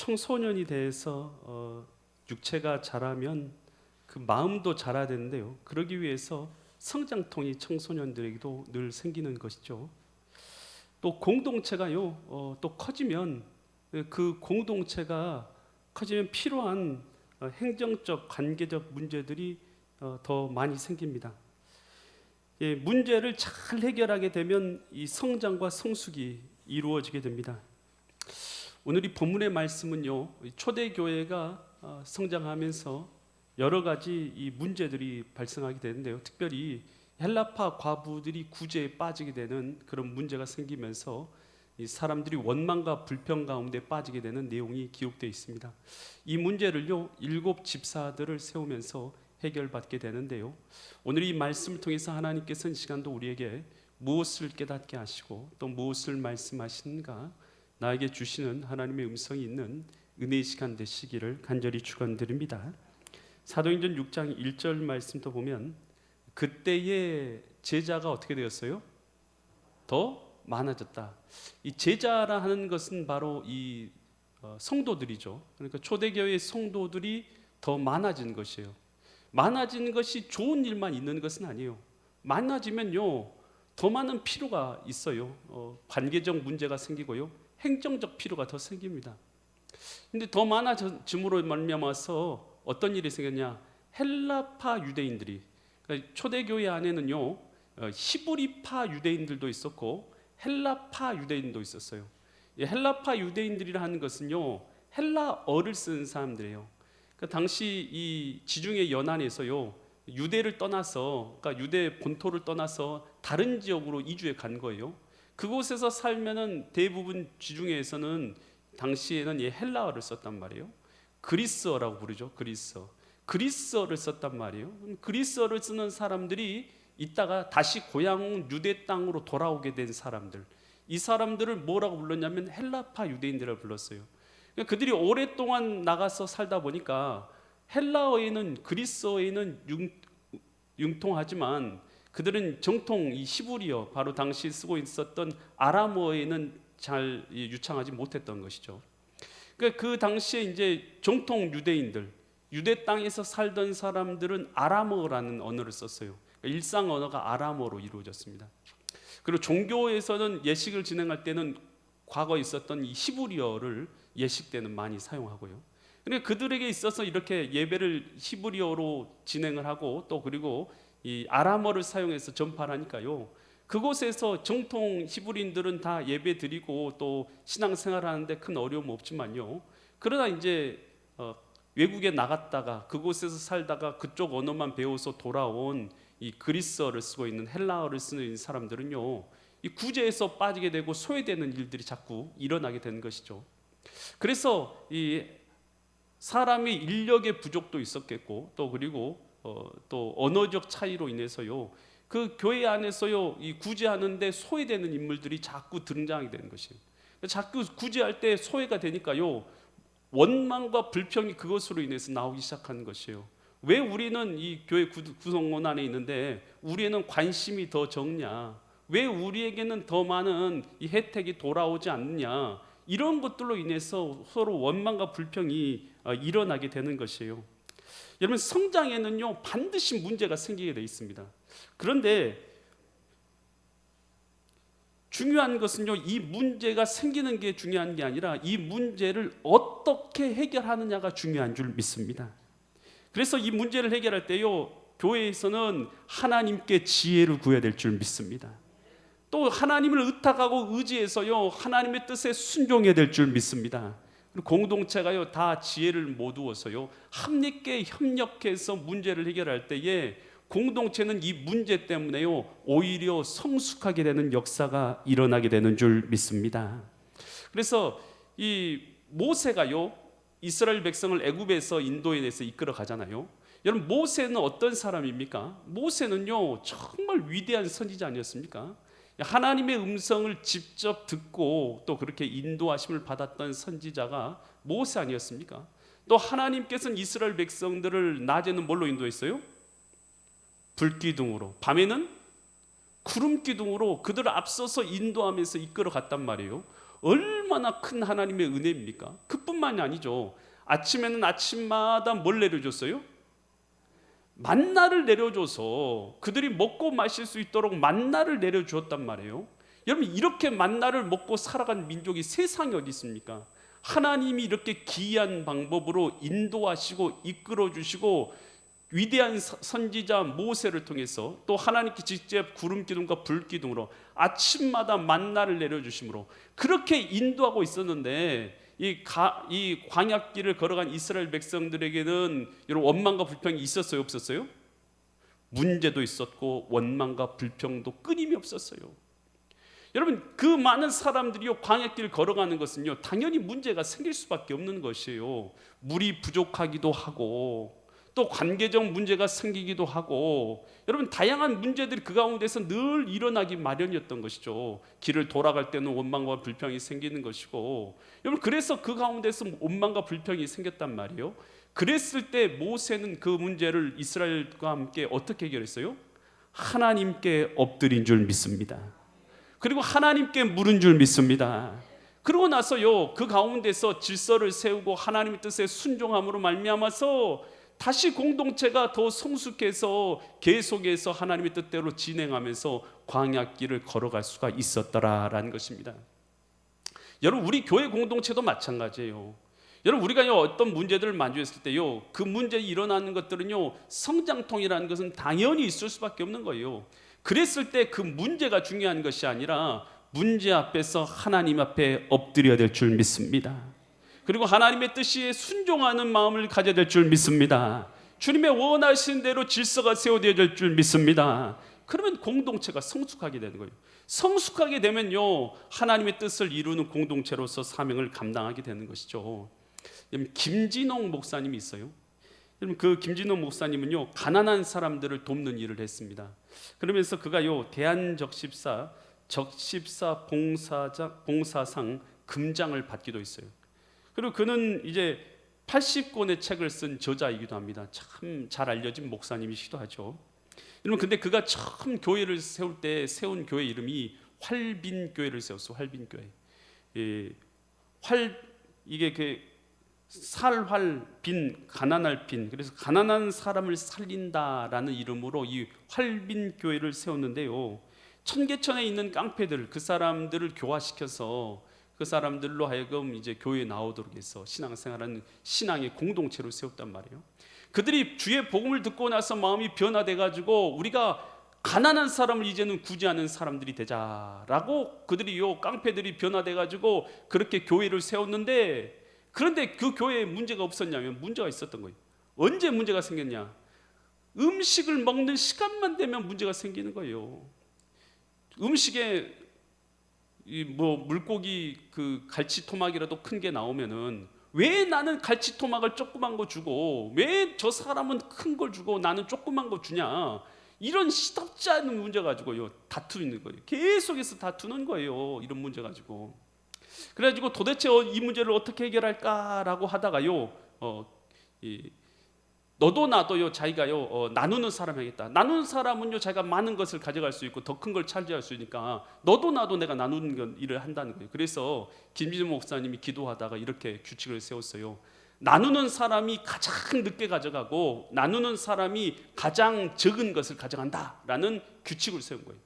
청소년이 대해서 어, 육체가 자라면 그 마음도 자라야 되는데요. 그러기 위해서 성장통이 청소년들에게도 늘 생기는 것이죠. 또 공동체가요, 어, 또 커지면 그 공동체가 커지면 필요한 어, 행정적, 관계적 문제들이 어, 더 많이 생깁니다. 예, 문제를 잘 해결하게 되면 이 성장과 성숙이 이루어지게 됩니다. 오늘 이 본문의 말씀은요, 이 초대 교회가 어, 성장하면서 여러 가지 이 문제들이 발생하게 되는데요. 특별히 헬라파 과부들이 구제에 빠지게 되는 그런 문제가 생기면서 이 사람들이 원망과 불평 가운데 빠지게 되는 내용이 기록되어 있습니다. 이 문제를요 일곱 집사들을 세우면서 해결받게 되는데요. 오늘 이 말씀을 통해서 하나님께서는 이 시간도 우리에게 무엇을 깨닫게 하시고 또 무엇을 말씀하시는가 나에게 주시는 하나님의 음성이 있는 은혜의 시간 되시기를 간절히 축원드립니다. 사도행전 6장 1절 말씀도 보면 그때의 제자가 어떻게 되었어요? 더 많아졌다. 이 제자라 하는 것은 바로 이 어, 성도들이죠. 그러니까 초대교회 성도들이 더 많아진 것이에요. 많아진 것이 좋은 일만 있는 것은 아니에요. 많아지면요 더 많은 필요가 있어요. 어, 관계적 문제가 생기고요, 행정적 필요가 더 생깁니다. 근데 더 많아짐으로 말미암아서 어떤 일이 생겼냐? 헬라파 유대인들이 그러니까 초대교회 안에는요 어, 히브리파 유대인들도 있었고 헬라파 유대인도 있었어요. 이 헬라파 유대인들이라 하는 것은요 헬라어를 쓰는 사람들이에요. 그 당시 이 지중해 연안에서요 유대를 떠나서 그러니까 유대 본토를 떠나서 다른 지역으로 이주해 간 거예요. 그곳에서 살면은 대부분 지중해에서는 당시에는 이 헬라어를 썼단 말이에요. 그리스어라고 부르죠. 그리스어. 그리스어를 썼단 말이에요. 그리스어를 쓰는 사람들이 있다가 다시 고향 유대 땅으로 돌아오게 된 사람들. 이 사람들을 뭐라고 불렀냐면 헬라파 유대인들을 불렀어요. 그러니까 그들이 오랫동안 나가서 살다 보니까 헬라어에는 그리스어에는 융, 융통하지만 그들은 정통 이 히브리어 바로 당시 쓰고 있었던 아람어에는 잘 유창하지 못했던 것이죠. 그러니까 그 당시에 이제 정통 유대인들 유대 땅에서 살던 사람들은 아람어라는 언어를 썼어요. 그러니까 일상 언어가 아람어로 이루어졌습니다. 그리고 종교에서는 예식을 진행할 때는 과거 있었던 이 히브리어를 예식 때는 많이 사용하고요. 그러니까 그들에게 있어서 이렇게 예배를 히브리어로 진행을 하고 또 그리고 이 아람어를 사용해서 전파를 하니까요. 그곳에서 정통 히브리인들은 다 예배 드리고 또 신앙생활 하는데 큰 어려움 없지만요. 그러나 이제 어, 외국에 나갔다가 그곳에서 살다가 그쪽 언어만 배워서 돌아온 이 그리스어를 쓰고 있는 헬라어를 쓰는 사람들은요. 이 구제에서 빠지게 되고 소외되는 일들이 자꾸 일어나게 되는 것이죠. 그래서 이 사람의 인력의 부족도 있었겠고 또 그리고 어, 또 언어적 차이로 인해서요. 그 교회 안에서요. 이 구제하는데 소외되는 인물들이 자꾸 등장하게 되는 것이에요. 자꾸 구제할 때 소외가 되니까요. 원망과 불평이 그것으로 인해서 나오기 시작하는 것이에요. 왜 우리는 이 교회 구성원 안에 있는데 우리에는 관심이 더 적냐? 왜 우리에게는 더 많은 이 혜택이 돌아오지 않느냐? 이런 것들로 인해서 서로 원망과 불평이 어, 일어나게 되는 것이에요. 여러분 성장에는요 반드시 문제가 생기게 돼 있습니다. 그런데 중요한 것은요 이 문제가 생기는 게 중요한 게 아니라 이 문제를 어떻게 해결하느냐가 중요한 줄 믿습니다. 그래서 이 문제를 해결할 때요 교회에서는 하나님께 지혜를 구해야 될 줄 믿습니다. 또 하나님을 의탁하고 의지해서요 하나님의 뜻에 순종해야 될 줄 믿습니다. 공동체가요 다 지혜를 모두어서요 함께 협력해서 문제를 해결할 때에 공동체는 이 문제 때문에요 오히려 성숙하게 되는 역사가 일어나게 되는 줄 믿습니다. 그래서 이 모세가요 이스라엘 백성을 애굽에서 인도에서 이끌어 가잖아요. 여러분 모세는 어떤 사람입니까? 모세는요 정말 위대한 선지자 아니었습니까? 하나님의 음성을 직접 듣고 또 그렇게 인도하심을 받았던 선지자가 모세 아니었습니까? 또 하나님께서는 이스라엘 백성들을 낮에는 뭘로 인도했어요? 불기둥으로, 밤에는 구름 기둥으로 그들을 앞서서 인도하면서 이끌어 갔단 말이에요. 얼마나 큰 하나님의 은혜입니까? 그뿐만이 아니죠. 아침에는 아침마다 뭘 내려줬어요? 만나를 내려줘서 그들이 먹고 마실 수 있도록 만나를 내려주었단 말이에요. 여러분 이렇게 만나를 먹고 살아간 민족이 세상에 어디 있습니까? 하나님이 이렇게 기이한 방법으로 인도하시고 이끌어 주시고 위대한 서- 선지자 모세를 통해서 또 하나님께 직접 구름 기둥과 불 기둥으로 아침마다 만나를 내려 주심으로 그렇게 인도하고 있었는데 이, 가, 이 광약길을 걸어간 이스라엘 백성들에게는 이런 원망과 불평이 있었어요, 없었어요? 문제도 있었고 원망과 불평도 끊임이 없었어요. 여러분 그 많은 사람들이요 광야길을 걸어가는 것은요 당연히 문제가 생길 수밖에 없는 것이에요. 물이 부족하기도 하고 또 관계적 문제가 생기기도 하고 여러분 다양한 문제들이 그 가운데서 늘 일어나기 마련이었던 것이죠. 길을 돌아갈 때는 원망과 불평이 생기는 것이고 여러분 그래서 그 가운데서 원망과 불평이 생겼단 말이에요. 그랬을 때 모세는 그 문제를 이스라엘과 함께 어떻게 해결했어요? 하나님께 엎드린 줄 믿습니다. 그리고 하나님께 물은 줄 믿습니다. 그러고 나서요 그 가운데서 질서를 세우고 하나님의 뜻에 순종함으로 말미암아서 다시 공동체가 더 성숙해서 계속해서 하나님의 뜻대로 진행하면서 광야길을 걸어갈 수가 있었더라라는 것입니다. 여러분 우리 교회 공동체도 마찬가지예요. 여러분 우리가 어떤 문제들을 마주했을 때요 그 문제 일어나는 것들은요 성장통이라는 것은 당연히 있을 수밖에 없는 거예요. 그랬을 때 그 문제가 중요한 것이 아니라 문제 앞에서 하나님 앞에 엎드려야 될 줄 믿습니다. 그리고 하나님의 뜻에 순종하는 마음을 가져야 될 줄 믿습니다. 주님의 원하신 대로 질서가 세워져야 될줄 믿습니다. 그러면 공동체가 성숙하게 되는 거예요. 성숙하게 되면요 하나님의 뜻을 이루는 공동체로서 사명을 감당하게 되는 것이죠. 김진홍 목사님이 있어요. 그 김진홍 목사님은요 가난한 사람들을 돕는 일을 했습니다. 그러면서 그가요 대한적십사 적십사 봉사자 봉사상 금장을 받기도 했어요. 그리고 그는 이제 80권의 책을 쓴 저자이기도 합니다. 참 잘 알려진 목사님이시기도 하죠. 여러분 근데 그가 처음 교회를 세울 때 세운 교회 이름이 활빈 교회를 세웠어. 활빈 교회. 예, 활 이게 그 살활 빈 가난할 빈 그래서 가난한 사람을 살린다라는 이름으로 이 활빈 교회를 세웠는데요. 천계천에 있는 깡패들 그 사람들을 교화시켜서 그 사람들로 하여금 이제 교회에 나오도록 해서 신앙생활하는 신앙의 공동체로 세웠단 말이에요. 그들이 주의 복음을 듣고 나서 마음이 변화돼 가지고 우리가 가난한 사람을 이제는 구제하는 사람들이 되자라고 그들이 요 깡패들이 변화돼 가지고 그렇게 교회를 세웠는데 그런데 그 교회에 문제가 없었냐면 문제가 있었던 거예요. 언제 문제가 생겼냐? 음식을 먹는 시간만 되면 문제가 생기는 거예요. 음식에 이 뭐 물고기 그 갈치 토막이라도 큰 게 나오면은 왜 나는 갈치 토막을 조그만 거 주고 왜 저 사람은 큰 걸 주고 나는 조그만 거 주냐? 이런 시덥지 않은 문제 가지고요 다투는 거예요. 계속해서 다투는 거예요. 이런 문제 가지고. 그래가지고 도대체 어, 이 문제를 어떻게 해결할까라고 하다가요, 어, 이, 너도 나도요, 자기가요, 어, 나누는 사람이겠다. 나누는 사람은요, 자기가 많은 것을 가져갈 수 있고 더 큰 걸 차지할 수 있으니까 너도 나도 내가 나누는 건 일을 한다는 거예요. 그래서 김진호 목사님이 기도하다가 이렇게 규칙을 세웠어요. 나누는 사람이 가장 늦게 가져가고 나누는 사람이 가장 적은 것을 가져간다라는 규칙을 세운 거예요.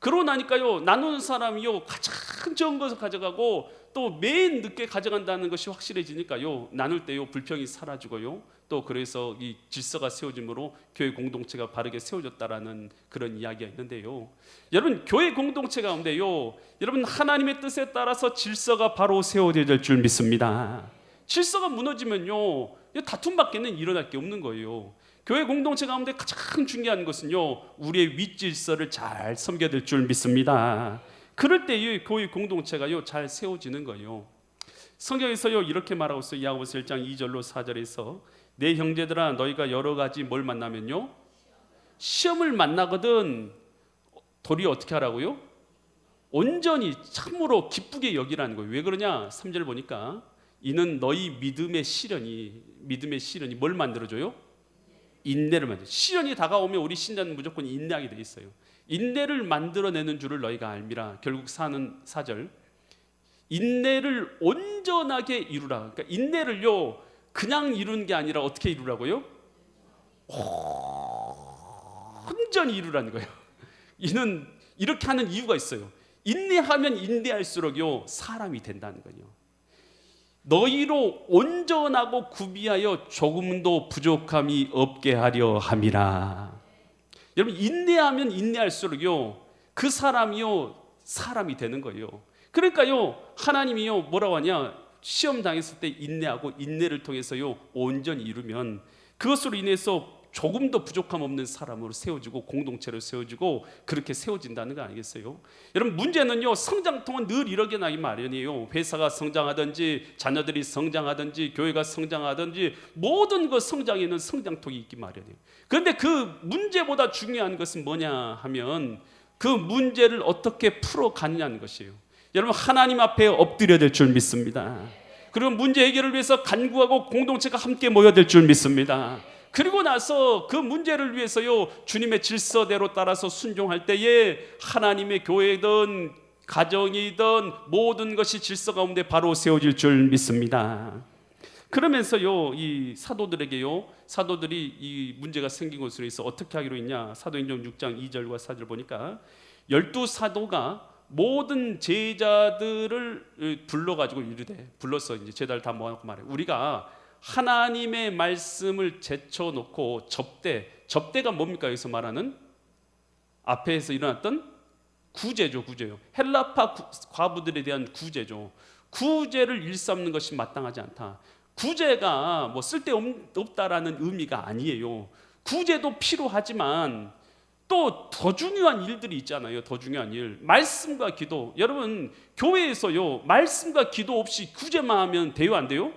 그러고 나니까요 나누는 사람이요 가장 적은 것을 가져가고 또 맨 늦게 가져간다는 것이 확실해지니까요 나눌 때요 불평이 사라지고요 또 그래서 이 질서가 세워짐으로 교회 공동체가 바르게 세워졌다라는 그런 이야기가 있는데요 여러분 교회 공동체 가운데요 여러분 하나님의 뜻에 따라서 질서가 바로 될줄 믿습니다 질서가 무너지면요 다툼밖에는 일어날 게 없는 거예요 교회 공동체 가운데 가장 중요한 것은요 우리의 윗질서를 잘 섬겨야 될 줄 믿습니다. 그럴 때이 교회 공동체가요 잘 세워지는 거예요. 성경에서요 이렇게 말하고 있어요. 야고보서 1장 2절로 4절에서 내 형제들아 너희가 여러 가지 뭘 만나면요 시험을 만나거든 도리 어떻게 하라고요? 온전히 참으로 기쁘게 여기라는 거예요. 왜 그러냐? 3절 보니까 이는 너희 믿음의 시련이 믿음의 시련이 뭘 만들어 줘요? 인내를 만들. 시련이 다가오면 우리 신자는 무조건 인내하게 돼 있어요. 인내를 만들어내는 줄을 너희가 알미라. 결국 사는 사절. 인내를 온전하게 이루라. 그러니까 인내를요 그냥 이루는 게 아니라 어떻게 이루라고요? 온전히 이루라는 거예요. 이는 이렇게 하는 이유가 있어요. 인내하면 인내할수록요 사람이 된다는 거예요. 너희로 온전하고 구비하여 조금도 부족함이 없게 하려 함이라. 여러분 인내하면 인내할수록요 그 사람이요 사람이 되는 거예요. 그러니까요 하나님이요 뭐라고 하냐 시험 당했을 때 인내하고 인내를 통해서요 온전히 이루면 그것으로 인해서 조금도 부족함 없는 사람으로 세워지고 공동체로 세워지고 그렇게 세워진다는 거 아니겠어요? 여러분 문제는요 성장통은 늘 이렇게 나기 마련이에요. 회사가 성장하든지 자녀들이 성장하든지 교회가 성장하든지 모든 것 성장에는 성장통이 있기 마련이에요. 그런데 그 문제보다 중요한 것은 뭐냐 하면 그 문제를 어떻게 풀어가느냐는 것이에요. 여러분 하나님 앞에 엎드려야 될 줄 믿습니다. 그리고 문제 해결을 위해서 간구하고 공동체가 함께 모여야 될 줄 믿습니다. 그리고 나서 그 문제를 위해서요 주님의 질서대로 따라서 순종할 때에 하나님의 교회든 가정이든 모든 것이 질서 가운데 바로 세워질 줄 믿습니다. 그러면서요 이 사도들에게요 사도들이 이 문제가 생긴 것으로 해서 어떻게 하기로 했냐 사도행전 6장 2절과 4절 보니까 열두 사도가 모든 제자들을 불러가지고 이르되 불러서 이제 제자를 다 모아놓고 말해. 우리가 하나님의 말씀을 제쳐놓고 접대 접대가 뭡니까? 여기서 말하는 앞에서 일어났던 구제죠 구제요. 헬라파 구- 과부들에 대한 구제죠. 구제를 일삼는 것이 마땅하지 않다. 구제가 뭐 쓸데없다라는 의미가 아니에요. 구제도 필요하지만 또 더 중요한 일들이 있잖아요 더 중요한 일 말씀과 기도 여러분 교회에서요 말씀과 기도 없이 구제만 하면 돼요 안 돼요?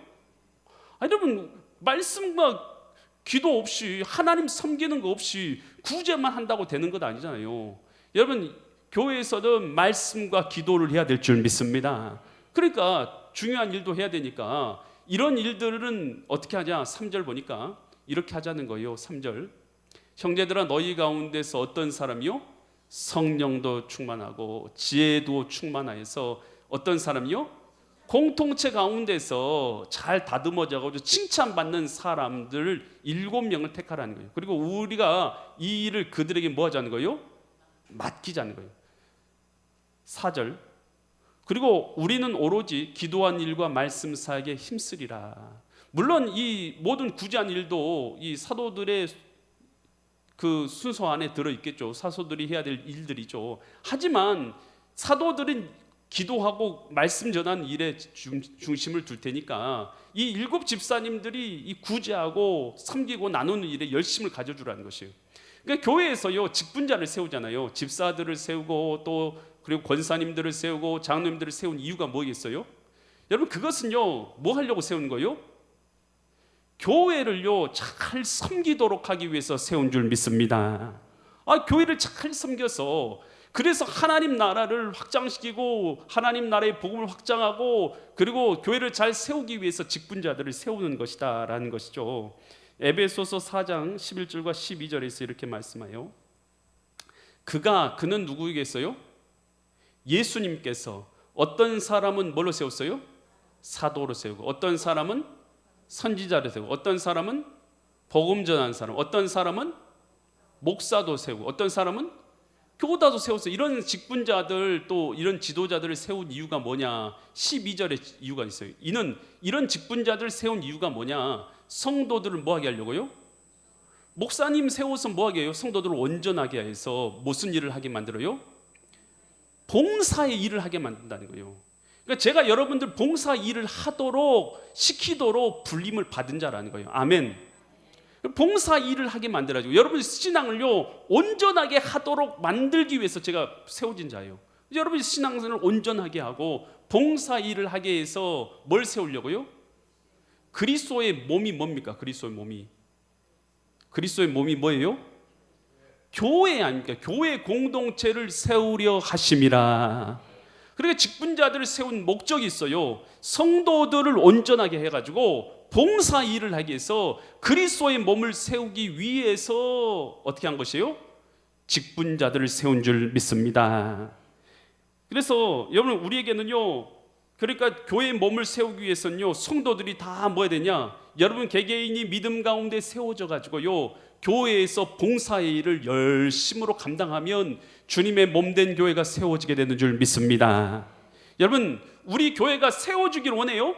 아니, 여러분 말씀과 기도 없이 하나님 섬기는 거 없이 구제만 한다고 되는 것 아니잖아요. 여러분 교회에서는 말씀과 기도를 해야 될 줄 믿습니다. 그러니까 중요한 일도 해야 되니까 이런 일들은 어떻게 하냐? 3절 보니까 이렇게 하자는 거예요. 3절. 형제들아 너희 가운데서 어떤 사람이요? 성령도 충만하고 지혜도 충만하여서 어떤 사람이요? 공동체 가운데서 잘 다듬어져가지고 칭찬받는 사람들을 일곱 명을 택하라는 거예요. 그리고 우리가 이 일을 그들에게 뭐 하자는 거예요? 맡기자는 거예요. 4절. 그리고 우리는 오로지 기도한 일과 말씀 사역에 힘쓰리라. 물론 이 모든 구제한 일도 이 사도들의 그 순서 안에 들어 있겠죠. 사도들이 해야 될 일들이죠. 하지만 사도들은 기도하고 말씀 전하는 일에 중, 중심을 둘 테니까 이 일곱 집사님들이 이 구제하고 섬기고 나누는 일에 열심을 가져주라는 것이에요. 그러니까 교회에서요 직분자를 세우잖아요. 집사들을 세우고 또 그리고 권사님들을 세우고 장로님들을 세운 이유가 뭐겠어요? 여러분 그것은요 뭐 하려고 세우는 거예요? 교회를요 잘 섬기도록 하기 위해서 세운 줄 믿습니다. 아 교회를 잘 섬겨서 그래서 하나님 나라를 확장시키고 하나님 나라의 복음을 확장하고 그리고 교회를 잘 세우기 위해서 직분자들을 세우는 것이다라는 것이죠. 에베소서 4장 11절과 12절에서 이렇게 말씀해요. 그가 그는 누구이겠어요? 예수님께서 어떤 사람은 뭘로 세웠어요? 사도로 세우고 어떤 사람은 선지자로 세우고 어떤 사람은 복음 전하는 사람 어떤 사람은 목사도 세우고 어떤 사람은 교다도 세웠어요. 이런 직분자들 또 이런 지도자들을 세운 이유가 뭐냐? 12절에 이유가 있어요. 이는 이런 직분자들을 세운 이유가 뭐냐? 성도들을 뭐하게 하려고요? 목사님 세워서 뭐하게 해요? 성도들을 온전하게 해서 무슨 일을 하게 만들어요? 봉사의 일을 하게 만든다는 거예요. 그러니까 제가 여러분들 봉사 일을 하도록 시키도록 불림을 받은 자라는 거예요. 아멘. 봉사 일을 하게 만들어가지고 여러분 신앙을요 온전하게 하도록 만들기 위해서 제가 세워진 자예요. 여러분 신앙생활을 온전하게 하고 봉사 일을 하게 해서 뭘 세우려고요? 그리스도의 몸이 뭡니까? 그리스도의 몸이 그리스도의 몸이 뭐예요? 교회 아닙니까? 교회 공동체를 세우려 하심이라. 그러니까 직분자들을 세운 목적이 있어요. 성도들을 온전하게 해가지고 봉사 일을 하기 위해서 그리스도의 몸을 세우기 위해서 어떻게 한 것이에요? 직분자들을 세운 줄 믿습니다. 그래서 여러분 우리에게는요 그러니까 교회의 몸을 세우기 위해서는요 성도들이 다 뭐야 되냐 여러분 개개인이 믿음 가운데 세워져 가지고요 교회에서 봉사의 일을 열심으로 감당하면 주님의 몸된 교회가 세워지게 되는 줄 믿습니다 여러분 우리 교회가 세워지길 원해요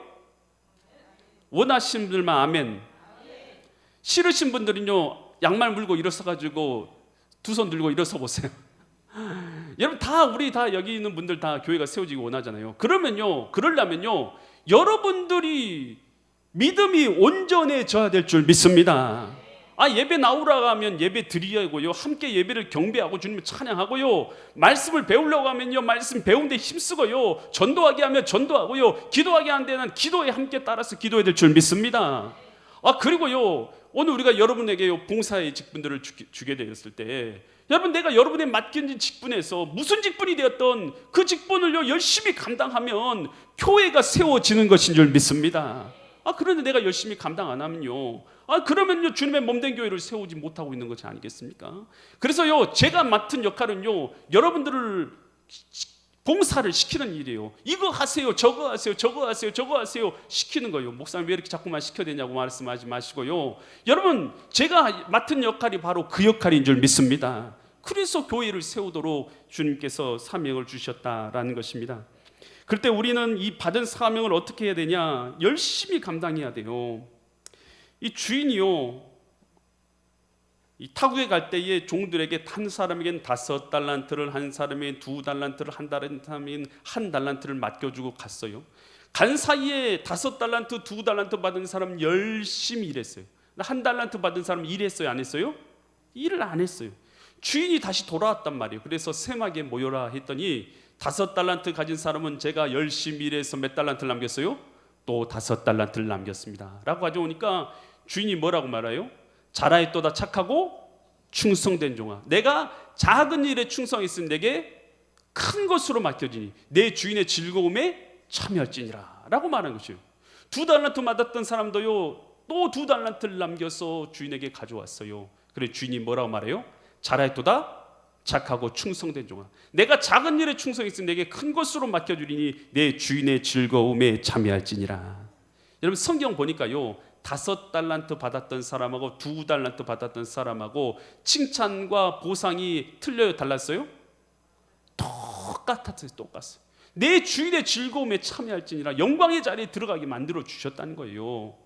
원하시는 분들만 아멘 싫으신 분들은요 양말 물고 일어서 가지고 두 손 들고 일어서 보세요 여러분 다 우리 다 여기 있는 분들 다 교회가 세워지기 원하잖아요. 그러면요, 그러려면요, 여러분들이 믿음이 온전해져야 될 줄 믿습니다. 아 예배 나오라고 하면 예배 드리고요, 함께 예배를 경배하고 주님을 찬양하고요, 말씀을 배우려고 하면요, 말씀 배우는데 힘쓰고요, 전도하게 하면 전도하고요, 기도하게 한 데는 기도에 함께 따라서 기도해야 될 줄 믿습니다. 아 그리고요, 오늘 우리가 여러분에게 봉사의 직분들을 주, 주게 되었을 때. 여러분 내가 여러분의 맡겨진 직분에서 무슨 직분이 되었던 그 직분을요 열심히 감당하면 교회가 세워지는 것인 줄 믿습니다. 아 그런데 내가 열심히 감당 안 하면요. 아 그러면요 주님의 몸된 교회를 세우지 못하고 있는 것이 아니겠습니까? 그래서요 제가 맡은 역할은요 여러분들을 봉사를 시키는 일이에요. 이거 하세요, 저거 하세요, 저거 하세요, 저거 하세요 시키는 거예요. 목사님 왜 이렇게 자꾸만 시켜야 되냐고 말씀하지 마시고요. 여러분 제가 맡은 역할이 바로 그 역할인 줄 믿습니다. 그래서 교회를 세우도록 주님께서 사명을 주셨다라는 것입니다. 그럴 때 우리는 이 받은 사명을 어떻게 해야 되냐? 열심히 감당해야 돼요. 이 주인이요. 이 타국에 갈 때에 종들에게 한 사람에겐 다섯 달란트를 한 사람에겐 두 달란트를 한 사람에겐 한 달란트를 맡겨주고 갔어요. 간 사이에 다섯 달란트 두 달란트 받은 사람 열심히 일했어요. 한 달란트 받은 사람 일했어요 안 했어요? 일을 안 했어요. 주인이 다시 돌아왔단 말이에요. 그래서 세막에 모여라 했더니 다섯 달란트 가진 사람은 제가 열심히 일해서 몇 달란트를 남겼어요? 또 다섯 달란트를 남겼습니다. 라고 가져오니까 주인이 뭐라고 말해요? 잘하였도다 착하고 충성된 종아. 내가 작은 일에 충성했으면 내게 큰 것으로 맡겨지니 내 주인의 즐거움에 참여할지니라. 라고 말하는 것이에요. 두 달란트 받았던 사람도요. 또 두 달란트를 남겨서 주인에게 가져왔어요. 그래 주인이 뭐라고 말해요? 잘하였도다 착하고 충성된 종아. 내가 작은 일에 충성했으면 내게 큰 것으로 맡겨주리니 내 주인의 즐거움에 참여할지니라. 여러분 성경 보니까요. 다섯 달란트 받았던 사람하고 두 달란트 받았던 사람하고 칭찬과 보상이 틀려요 달랐어요? 똑같았어요 똑같어요. 내 주인의 즐거움에 참여할지니라 영광의 자리에 들어가게 만들어 주셨다는 거예요.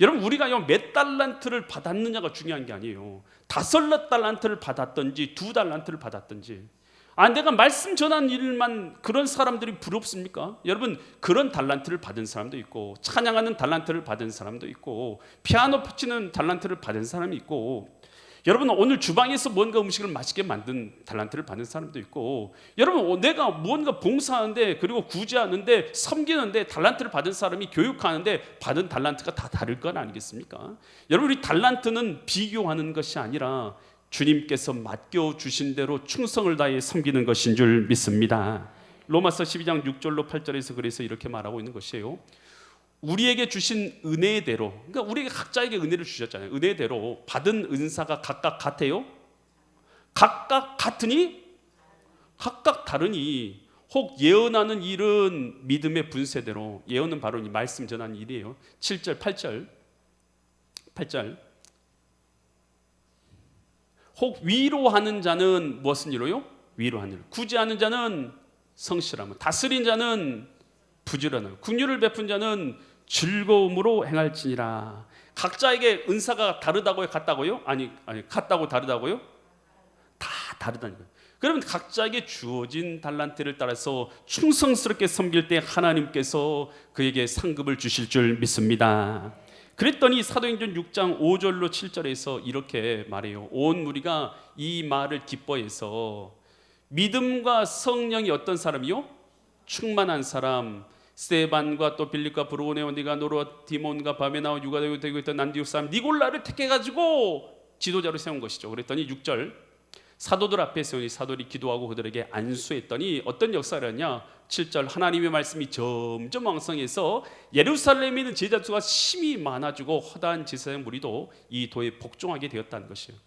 여러분 우리가 몇 달란트를 받았느냐가 중요한 게 아니에요. 다섯 달란트를 받았든지 두 달란트를 받았든지 아, 내가 말씀 전한 일만 그런 사람들이 부럽습니까? 여러분 그런 달란트를 받은 사람도 있고 찬양하는 달란트를 받은 사람도 있고 피아노 치는 달란트를 받은 사람이 있고 여러분 오늘 주방에서 뭔가 음식을 맛있게 만든 달란트를 받은 사람도 있고 여러분 내가 무언가 봉사하는데 그리고 구제하는데 섬기는데 달란트를 받은 사람이 교육하는데 받은 달란트가 다 다를 건 아니겠습니까? 여러분 우리 달란트는 비교하는 것이 아니라 주님께서 맡겨 주신 대로 충성을 다해 섬기는 것인 줄 믿습니다. 로마서 12장 6절로 8절에서 그래서 이렇게 말하고 있는 것이에요. 우리에게 주신 은혜대로 그러니까 우리에게 각자에게 은혜를 주셨잖아요. 은혜대로 받은 은사가 각각 같아요? 각각 같으니 각각 다르니 혹 예언하는 일은 믿음의 분세대로 예언은 바로 이 말씀 전하는 일이에요. 7절 8절 8절 혹 위로하는 자는 무엇은 이로요? 위로하는 일. 구제하는 자는 성실함을. 다스린 자는 부지런함을. 국류를 베푼 자는 즐거움으로 행할지니라. 각자에게 은사가 다르다고요? 같다고요? 아니, 아니 같다고 다르다고요? 다 다르다는 거예요. 그러면 각자에게 주어진 달란트를 따라서 충성스럽게 섬길 때 하나님께서 그에게 상급을 주실 줄 믿습니다. 그랬더니 사도행전 6장 5절로 7절에서 이렇게 말해요. 온 무리가 이 말을 기뻐해서 믿음과 성령이 어떤 사람이요? 충만한 사람 스테반과 또 빌립과 브로네오 니가 노로 디몬과 바메나와 유가 되고 있던 난디우스 사람 니골라를 택해 가지고 지도자로 세운 것이죠. 그랬더니 6절 사도들 앞에 세우니 사도들이 기도하고 그들에게 안수했더니 어떤 역사를 했냐? 7절 하나님의 말씀이 점점 왕성해서 예루살렘에 있는 제자 수가 심히 많아지고 허다한 제사장 무리도 이 도에 복종하게 되었다는 것이에요.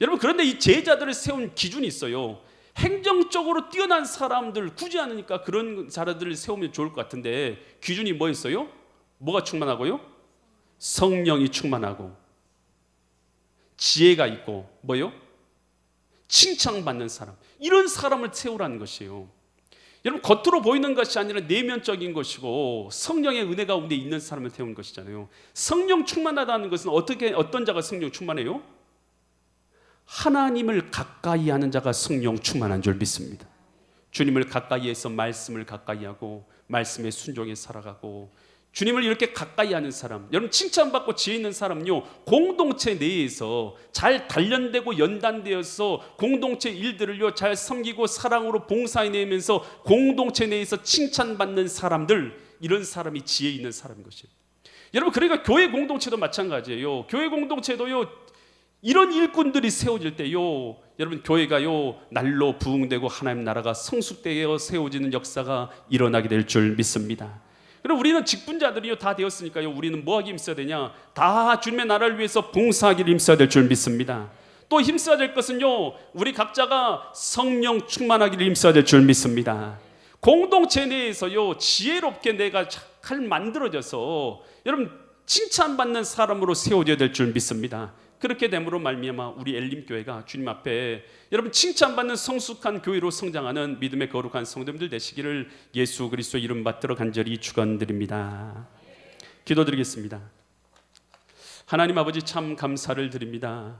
여러분 그런데 이 제자들을 세운 기준이 있어요. 행정적으로 뛰어난 사람들 굳이 않으니까 그런 사람들을 세우면 좋을 것 같은데 기준이 뭐였어요? 뭐가 충만하고요? 성령이 충만하고 지혜가 있고 뭐요? 칭찬받는 사람 이런 사람을 세우라는 것이에요. 여러분 겉으로 보이는 것이 아니라 내면적인 것이고 성령의 은혜가 우리에 있는 사람을 세우는 것이잖아요. 성령 충만하다는 것은 어떻게 어떤 자가 성령 충만해요? 하나님을 가까이 하는 자가 성령 충만한 줄 믿습니다. 주님을 가까이해서 말씀을 가까이하고 말씀에 순종해 살아가고 주님을 이렇게 가까이 하는 사람, 여러분 칭찬받고 지혜 있는 사람은요 공동체 내에서 잘 단련되고 연단되어서 공동체 일들을요 잘 섬기고 사랑으로 봉사해내면서 공동체 내에서 칭찬받는 사람들 이런 사람이 지혜 있는 사람인 것이에요. 여러분 그러니까 교회 공동체도 마찬가지예요. 교회 공동체도요 이런 일꾼들이 세워질 때요 여러분 교회가요 날로 부흥되고 하나님 나라가 성숙되어 세워지는 역사가 일어나게 될 줄 믿습니다. 그럼 우리는 직분자들이요 다 되었으니까요. 우리는 뭐 하기 힘써야 되냐? 다 주님의 나라를 위해서 봉사하기를 힘써야 될 줄 믿습니다. 또 힘써야 될 것은요. 우리 각자가 성령 충만하기를 힘써야 될 줄 믿습니다. 공동체 내에서요 지혜롭게 내가 잘 만들어져서 여러분 칭찬받는 사람으로 세워져야 될 줄 믿습니다. 그렇게 됨으로 말미암아 우리 엘림 교회가 주님 앞에 여러분 칭찬받는 성숙한 교회로 성장하는 믿음의 거룩한 성도님들 되시기를 예수 그리스도 이름 받들어 간절히 축원드립니다. 기도드리겠습니다. 하나님 아버지 참 감사를 드립니다.